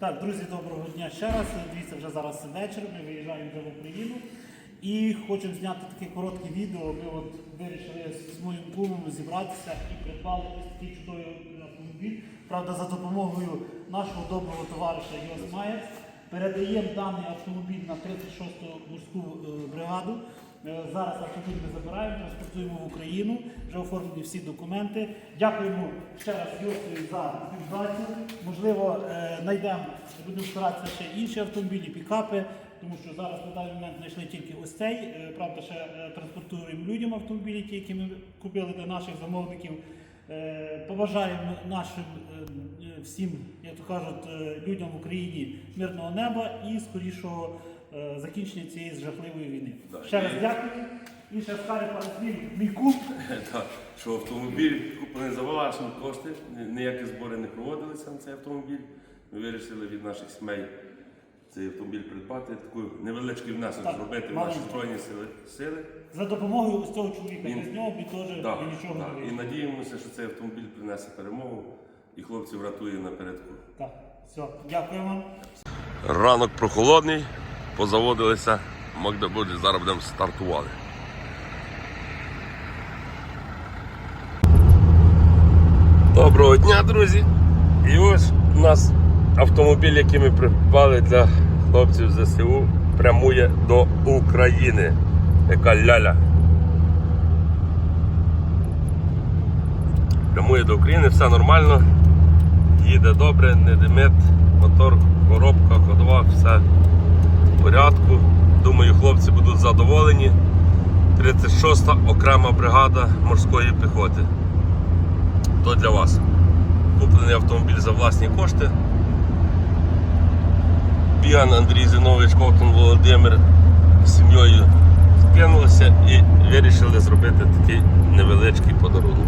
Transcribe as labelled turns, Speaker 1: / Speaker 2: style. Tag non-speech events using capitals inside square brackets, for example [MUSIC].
Speaker 1: Так, друзі, доброго дня ще раз. Дивіться, вже зараз вечір, ми виїжджаємо вже в Україну. І хочемо зняти таке коротке відео. Ми от вирішили з моїм кумом зібратися і придбали ось такий чудовий автомобіль. Правда, за допомогою нашого доброго товариша Йос Маєць. Передаємо даний автомобіль на 36-ту морську е, бригаду. Е, Зараз автомобіль ми забираємо, транспортуємо в Україну, вже оформлені всі документи. Дякуємо ще раз Йосові за співпрацю. Можливо, е, знайдемо, будемо старатися ще інші автомобілі, пікапи, тому що зараз на даний момент знайшли тільки ось цей. Е, Правда, ще е, транспортуємо людям автомобілі, ті, які ми купили для наших замовників. Е, Побажаємо нашим е, е, всім, як то кажуть, е, людям в Україні мирного неба і скорішого е, закінчення цієї жахливої війни.
Speaker 2: Да.
Speaker 1: Ще раз дякую. І ще скаже пару слів мій кум. [LAUGHS]
Speaker 2: Так, що автомобіль куплений за власні кошти, ні- ніякі збори не проводилися на цей автомобіль. Ми вирішили від наших сімей цей автомобіль придбати, таку невеличкий внесок
Speaker 1: Так,
Speaker 2: зробити в
Speaker 1: маленький.
Speaker 2: наші збройні сили. сили.
Speaker 1: За допомогою ось цього чоловіка.
Speaker 2: Він-
Speaker 1: Без нього б теж
Speaker 2: Да,
Speaker 1: би нічого
Speaker 2: да.
Speaker 1: не
Speaker 2: І
Speaker 1: вийшло.
Speaker 2: надіємося, що цей автомобіль принесе перемогу і хлопців врятує напередку.
Speaker 1: Так, все, дякую вам.
Speaker 2: Ранок прохолодний, позаводилися, Магдабуді, зараз будемо стартували. Доброго дня, друзі! І ось у нас автомобіль, який ми придбали для хлопців ЗСУ, прямує до України. Яка ляля. Прямує до України, все нормально, їде добре, не димить, мотор, коробка, ходова, годині 36 та окрема бригада морської піхоти. То для вас. Куплений автомобіль за власні кошти. П'ян Андрій Зінович, Ковтун Володимир з сім'єю скинулися і вирішили зробити такий невеличкий подарунок.